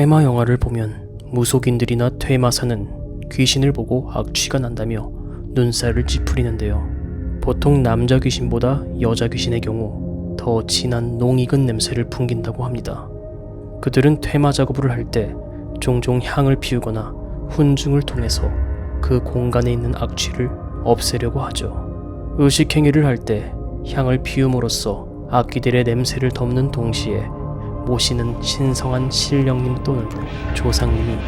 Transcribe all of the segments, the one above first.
퇴마 영화를 보면 무속인들이나 퇴마사는 귀신을 보고 악취가 난다며 눈살을 찌푸리는데요. 보통 남자 귀신보다 여자 귀신의 경우 더 진한 농익은 냄새를 풍긴다고 합니다. 그들은 퇴마 작업을 할 때 종종 향을 피우거나 훈증을 통해서 그 공간에 있는 악취를 없애려고 하죠. 의식행위를 할 때 향을 피움으로써 악기들의 냄새를 덮는 동시에 모시는 신성한 신령님 또는 조상님이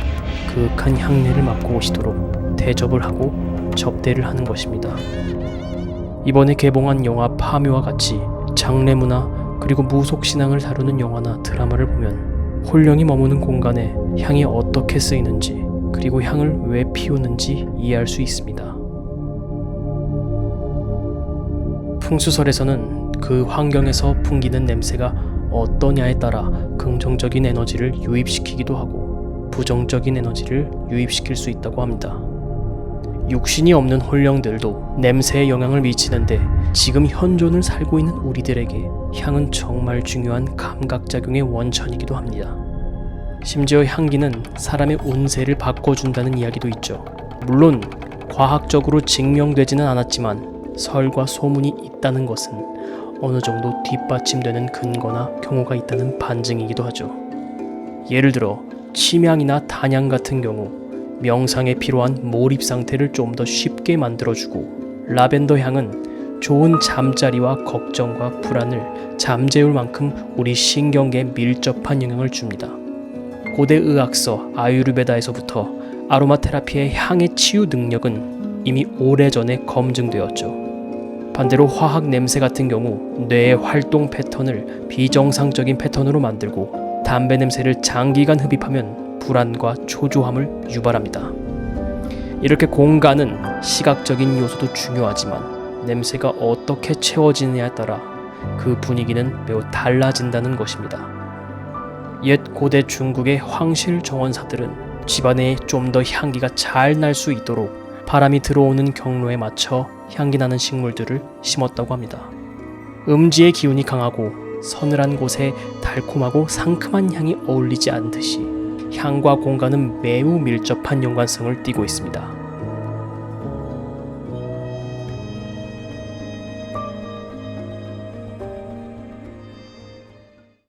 그윽한 향내를 맡고 오시도록 대접을 하고 접대를 하는 것입니다. 이번에 개봉한 영화 파묘와 같이 장례 문화 그리고 무속 신앙을 다루는 영화나 드라마를 보면 홀령이 머무는 공간에 향이 어떻게 쓰이는지 그리고 향을 왜 피우는지 이해할 수 있습니다. 풍수설에서는 그 환경에서 풍기는 냄새가 어떠냐에 따라 긍정적인 에너지를 유입시키기도 하고 부정적인 에너지를 유입시킬 수 있다고 합니다. 육신이 없는 홀령들도 냄새에 영향을 미치는데 지금 현존을 살고 있는 우리들에게 향은 정말 중요한 감각작용의 원천이기도 합니다. 심지어 향기는 사람의 운세를 바꿔준다는 이야기도 있죠. 물론 과학적으로 증명되지는 않았지만 설과 소문이 있다는 것은 어느 정도 뒷받침되는 근거나 경우가 있다는 반증이기도 하죠. 예를 들어 침향이나 단향 같은 경우 명상에 필요한 몰입 상태를 좀 더 쉽게 만들어주고 라벤더 향은 좋은 잠자리와 걱정과 불안을 잠재울 만큼 우리 신경계에 밀접한 영향을 줍니다. 고대 의학서 아유르베다에서부터 아로마 테라피의 향의 치유 능력은 이미 오래전에 검증되었죠. 반대로 화학 냄새 같은 경우 뇌의 활동 패턴을 비정상적인 패턴으로 만들고 담배 냄새를 장기간 흡입하면 불안과 초조함을 유발합니다. 이렇게 공간은 시각적인 요소도 중요하지만 냄새가 어떻게 채워지느냐에 따라 그 분위기는 매우 달라진다는 것입니다. 옛 고대 중국의 황실 정원사들은 집안에 좀 더 향기가 잘 날 수 있도록 바람이 들어오는 경로에 맞춰 향기 나는 식물들을 심었다고 합니다. 음지의 기운이 강하고 서늘한 곳에 달콤하고 상큼한 향이 어울리지 않듯이 향과 공간은 매우 밀접한 연관성을 띠고 있습니다.